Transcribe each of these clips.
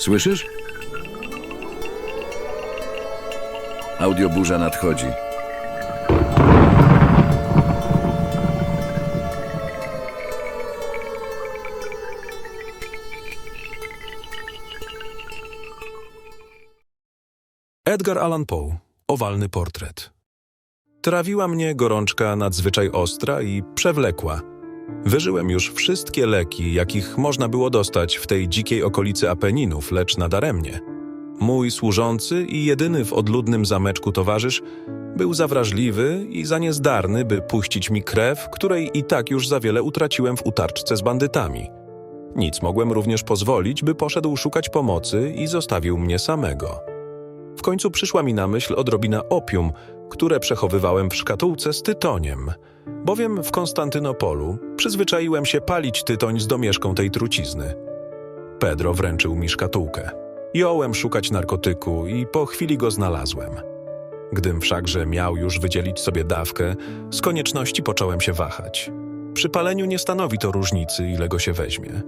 Słyszysz? Audioburza nadchodzi. Edgar Allan Poe. Owalny portret. Trawiła mnie gorączka nadzwyczaj ostra i przewlekła. Wyżyłem już wszystkie leki, jakich można było dostać w tej dzikiej okolicy Apeninów, lecz nadaremnie. Mój służący i jedyny w odludnym zameczku towarzysz był za wrażliwy i za niezdarny, by puścić mi krew, której i tak już za wiele utraciłem w utarczce z bandytami. Nic mogłem również pozwolić, by poszedł szukać pomocy i zostawił mnie samego. W końcu przyszła mi na myśl odrobina opium, które przechowywałem w szkatułce z tytoniem, bowiem w Konstantynopolu przyzwyczaiłem się palić tytoń z domieszką tej trucizny. Pedro wręczył mi szkatułkę. Jąłem szukać narkotyku i po chwili go znalazłem. Gdym wszakże miał już wydzielić sobie dawkę, z konieczności począłem się wahać. Przy paleniu nie stanowi to różnicy, ile go się weźmie.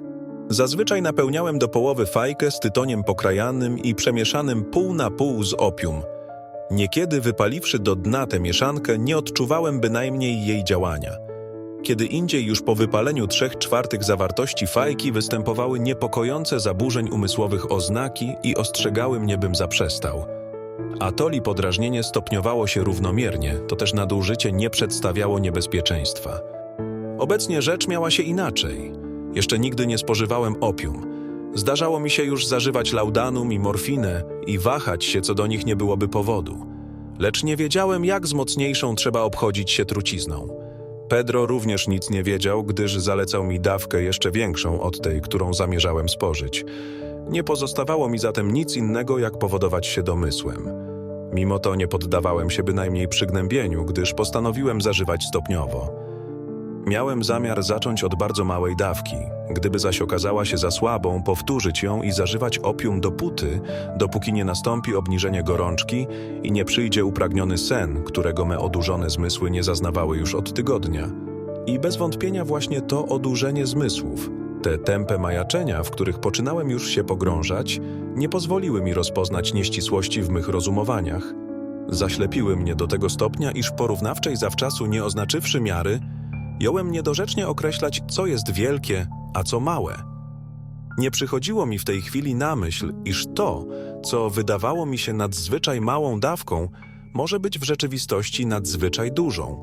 Zazwyczaj napełniałem do połowy fajkę z tytoniem pokrajanym i przemieszanym pół na pół z opium. Niekiedy wypaliwszy do dna tę mieszankę, nie odczuwałem bynajmniej jej działania. Kiedy indziej już po wypaleniu trzech czwartych zawartości fajki występowały niepokojące zaburzeń umysłowych oznaki i ostrzegały mnie, bym zaprzestał. Atoli podrażnienie stopniowało się równomiernie, to też nadużycie nie przedstawiało niebezpieczeństwa. Obecnie rzecz miała się inaczej. Jeszcze nigdy nie spożywałem opium. Zdarzało mi się już zażywać laudanum i morfinę i wahać się, co do nich nie byłoby powodu. Lecz nie wiedziałem, jak z mocniejszą trzeba obchodzić się trucizną. Pedro również nic nie wiedział, gdyż zalecał mi dawkę jeszcze większą od tej, którą zamierzałem spożyć. Nie pozostawało mi zatem nic innego, jak powodować się domysłem. Mimo to nie poddawałem się bynajmniej przygnębieniu, gdyż postanowiłem zażywać stopniowo. Miałem zamiar zacząć od bardzo małej dawki. Gdyby zaś okazała się za słabą, powtórzyć ją i zażywać opium dopóty, dopóki nie nastąpi obniżenie gorączki i nie przyjdzie upragniony sen, którego me odurzone zmysły nie zaznawały już od tygodnia. I bez wątpienia właśnie to odurzenie zmysłów, te tępe majaczenia, w których poczynałem już się pogrążać, nie pozwoliły mi rozpoznać nieścisłości w mych rozumowaniach. Zaślepiły mnie do tego stopnia, iż porównawczej zawczasu nie oznaczywszy miary, jąłem niedorzecznie określać, co jest wielkie, a co małe. Nie przychodziło mi w tej chwili na myśl, iż to, co wydawało mi się nadzwyczaj małą dawką, może być w rzeczywistości nadzwyczaj dużą.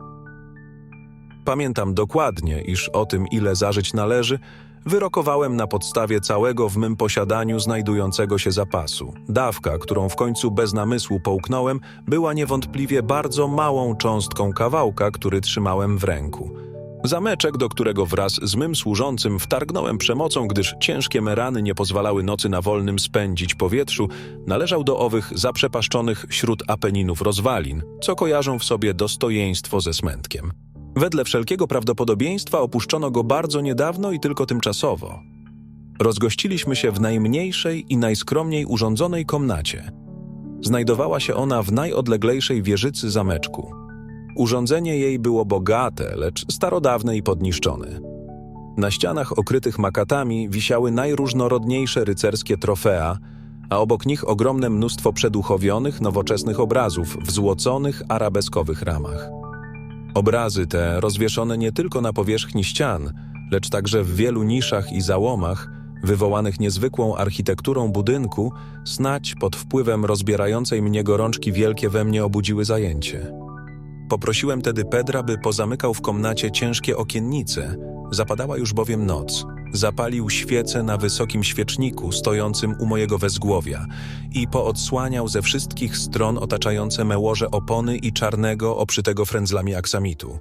Pamiętam dokładnie, iż o tym, ile zażyć należy, wyrokowałem na podstawie całego w mym posiadaniu znajdującego się zapasu. Dawka, którą w końcu bez namysłu połknąłem, była niewątpliwie bardzo małą cząstką kawałka, który trzymałem w ręku. Zameczek, do którego wraz z mym służącym wtargnąłem przemocą, gdyż ciężkie merany nie pozwalały nocy na wolnym spędzić powietrzu, należał do owych zaprzepaszczonych wśród Apeninów rozwalin, co kojarzą w sobie dostojeństwo ze smętkiem. Wedle wszelkiego prawdopodobieństwa opuszczono go bardzo niedawno i tylko tymczasowo. Rozgościliśmy się w najmniejszej i najskromniej urządzonej komnacie. Znajdowała się ona w najodleglejszej wieżycy zameczku. Urządzenie jej było bogate, lecz starodawne i podniszczone. Na ścianach okrytych makatami wisiały najróżnorodniejsze rycerskie trofea, a obok nich ogromne mnóstwo przeduchowionych, nowoczesnych obrazów w złoconych, arabeskowych ramach. Obrazy te, rozwieszone nie tylko na powierzchni ścian, lecz także w wielu niszach i załomach, wywołanych niezwykłą architekturą budynku, snać pod wpływem rozbierającej mnie gorączki wielkie we mnie obudziły zajęcie. Poprosiłem tedy Pedra, by pozamykał w komnacie ciężkie okiennice. Zapadała już bowiem noc. Zapalił świecę na wysokim świeczniku stojącym u mojego wezgłowia i poodsłaniał ze wszystkich stron otaczające me łoże opony i czarnego, oprzytego frędzlami aksamitu.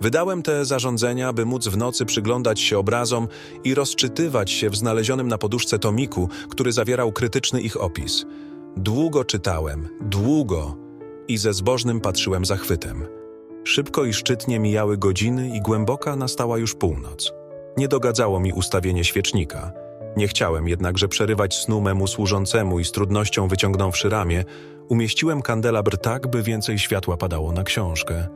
Wydałem te zarządzenia, by móc w nocy przyglądać się obrazom i rozczytywać się w znalezionym na poduszce tomiku, który zawierał krytyczny ich opis. Długo czytałem, długo i ze zbożnym patrzyłem zachwytem. Szybko i szczytnie mijały godziny i głęboka nastała już północ. Nie dogadzało mi ustawienie świecznika. Nie chciałem jednakże przerywać snu memu służącemu i z trudnością wyciągnąwszy ramię, umieściłem kandelabr tak, by więcej światła padało na książkę.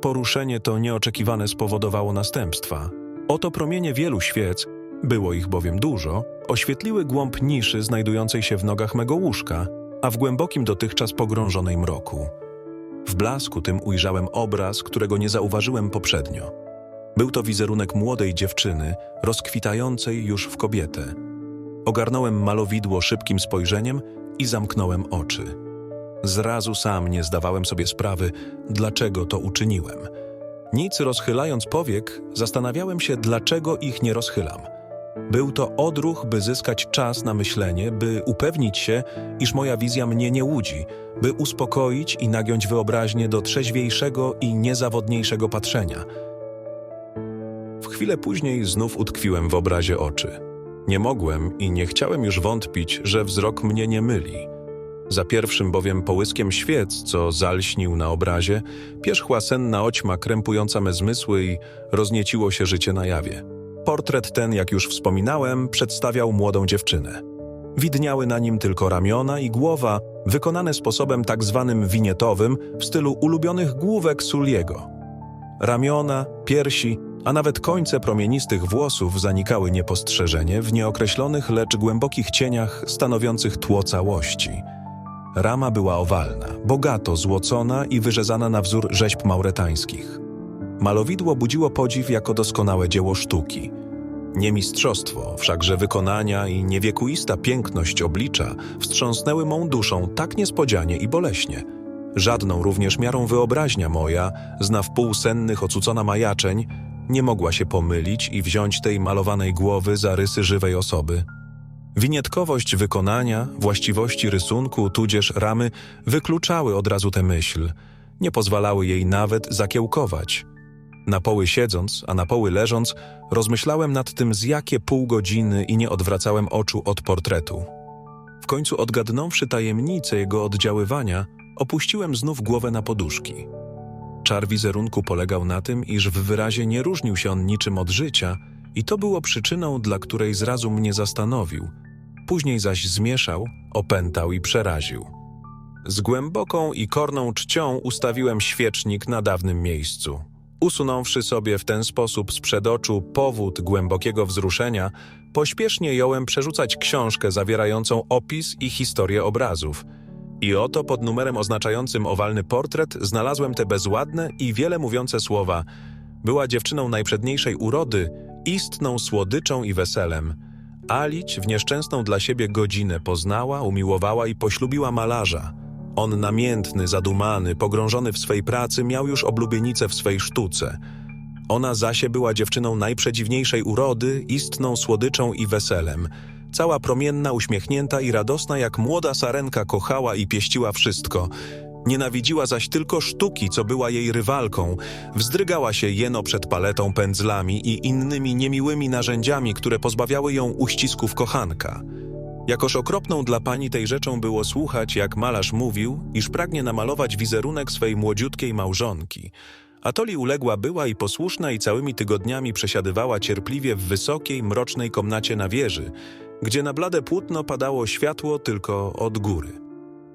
Poruszenie to nieoczekiwane spowodowało następstwa. Oto promienie wielu świec było ich bowiem dużo, oświetliły głąb niszy znajdującej się w nogach mego łóżka, a w głębokim dotychczas pogrążonej mroku. W blasku tym ujrzałem obraz, którego nie zauważyłem poprzednio. Był to wizerunek młodej dziewczyny, rozkwitającej już w kobietę. Ogarnąłem malowidło szybkim spojrzeniem i zamknąłem oczy. Zrazu sam nie zdawałem sobie sprawy, dlaczego to uczyniłem. Nic rozchylając powiek, zastanawiałem się, dlaczego ich nie rozchylam. Był to odruch, by zyskać czas na myślenie, by upewnić się, iż moja wizja mnie nie łudzi, by uspokoić i nagiąć wyobraźnię do trzeźwiejszego i niezawodniejszego patrzenia. W chwilę później znów utkwiłem w obrazie oczy. Nie mogłem i nie chciałem już wątpić, że wzrok mnie nie myli. Za pierwszym bowiem połyskiem świec, co zalśnił na obrazie, pierzchła senna oćma krępująca me zmysły i roznieciło się życie na jawie. Portret ten, jak już wspominałem, przedstawiał młodą dziewczynę. Widniały na nim tylko ramiona i głowa, wykonane sposobem tak zwanym winietowym w stylu ulubionych główek Suliego. Ramiona, piersi, a nawet końce promienistych włosów zanikały niepostrzeżenie w nieokreślonych, lecz głębokich cieniach stanowiących tło całości. Rama była owalna, bogato złocona i wyrzezana na wzór rzeźb mauretańskich. Malowidło budziło podziw jako doskonałe dzieło sztuki. Nie mistrzostwo, wszakże wykonania i niewiekuista piękność oblicza wstrząsnęły mą duszą tak niespodzianie i boleśnie. Żadną również miarą wyobraźnia moja, zna wpół sennych ocucona majaczeń, nie mogła się pomylić i wziąć tej malowanej głowy za rysy żywej osoby. Winietkowość wykonania, właściwości rysunku, tudzież ramy wykluczały od razu tę myśl, nie pozwalały jej nawet zakiełkować. Na poły siedząc, a na poły leżąc, rozmyślałem nad tym z jakie pół godziny i nie odwracałem oczu od portretu. W końcu odgadnąwszy tajemnicę jego oddziaływania, opuściłem znów głowę na poduszki. Czar wizerunku polegał na tym, iż w wyrazie nie różnił się on niczym od życia i to było przyczyną, dla której zrazu mnie zastanowił. Później zaś zmieszał, opętał i przeraził. Z głęboką i korną czcią ustawiłem świecznik na dawnym miejscu. Usunąwszy sobie w ten sposób sprzed oczu powód głębokiego wzruszenia, pośpiesznie jąłem przerzucać książkę zawierającą opis i historię obrazów. I oto pod numerem oznaczającym owalny portret znalazłem te bezładne i wiele mówiące słowa. Była dziewczyną najprzedniejszej urody, istną słodyczą i weselem. Alić w nieszczęsną dla siebie godzinę poznała, umiłowała i poślubiła malarza. On namiętny, zadumany, pogrążony w swej pracy, miał już oblubienicę w swej sztuce. Ona zasie była dziewczyną najprzedziwniejszej urody, istną słodyczą i weselem. Cała promienna, uśmiechnięta i radosna jak młoda sarenka kochała i pieściła wszystko. Nienawidziła zaś tylko sztuki, co była jej rywalką. Wzdrygała się jeno przed paletą, pędzlami i innymi niemiłymi narzędziami, które pozbawiały ją uścisków kochanka. Jakoż okropną dla pani tej rzeczą było słuchać, jak malarz mówił, iż pragnie namalować wizerunek swej młodziutkiej małżonki. Atoli uległa była i posłuszna i całymi tygodniami przesiadywała cierpliwie w wysokiej, mrocznej komnacie na wieży, gdzie na blade płótno padało światło tylko od góry.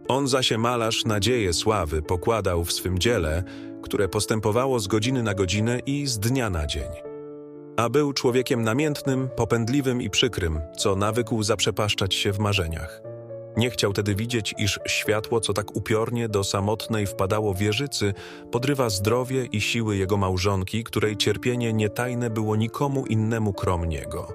On zaś malarz nadzieję sławy pokładał w swym dziele, które postępowało z godziny na godzinę i z dnia na dzień. A był człowiekiem namiętnym, popędliwym i przykrym, co nawykł zaprzepaszczać się w marzeniach. Nie chciał tedy widzieć, iż światło, co tak upiornie do samotnej wpadało wieżycy, podrywa zdrowie i siły jego małżonki, której cierpienie nietajne było nikomu innemu krom niego.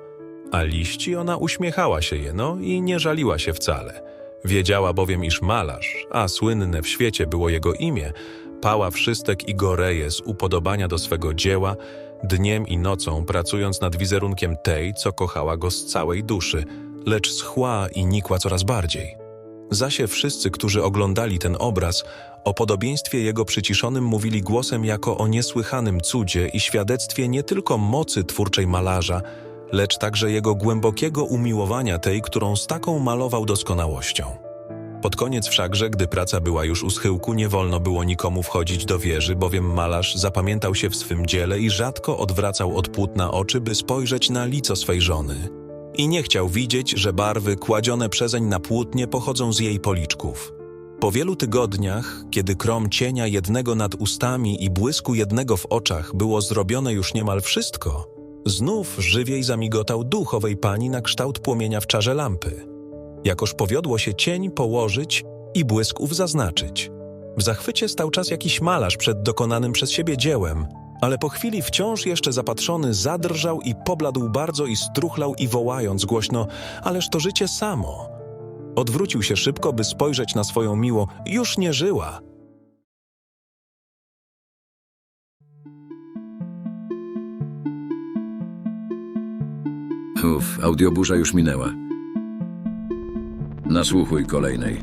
A liści ona uśmiechała się jeno i nie żaliła się wcale. Wiedziała bowiem, iż malarz, a słynne w świecie było jego imię, pała wszystek i goreje z upodobania do swego dzieła, dniem i nocą pracując nad wizerunkiem tej, co kochała go z całej duszy, lecz schła i nikła coraz bardziej. Zasie wszyscy, którzy oglądali ten obraz, o podobieństwie jego przyciszonym mówili głosem jako o niesłychanym cudzie i świadectwie nie tylko mocy twórczej malarza, lecz także jego głębokiego umiłowania tej, którą z taką malował doskonałością. Pod koniec wszakże, gdy praca była już u schyłku, nie wolno było nikomu wchodzić do wieży, bowiem malarz zapamiętał się w swym dziele i rzadko odwracał od płótna oczy, by spojrzeć na lico swej żony. I nie chciał widzieć, że barwy kładzione przezeń na płótnie pochodzą z jej policzków. Po wielu tygodniach, kiedy krom cienia jednego nad ustami i błysku jednego w oczach było zrobione już niemal wszystko, Znów żywiej zamigotał duch owej pani na kształt płomienia w czarze lampy. Jakoż powiodło się cień położyć i błysk ów zaznaczyć. W zachwycie stał czas jakiś malarz przed dokonanym przez siebie dziełem, ale po chwili wciąż jeszcze zapatrzony zadrżał i pobladł bardzo i struchlał i wołając głośno, ależ to życie samo. Odwrócił się szybko, by spojrzeć na swoją miłą, już nie żyła. Uf, audioburza już minęła. Nasłuchuj kolejnej.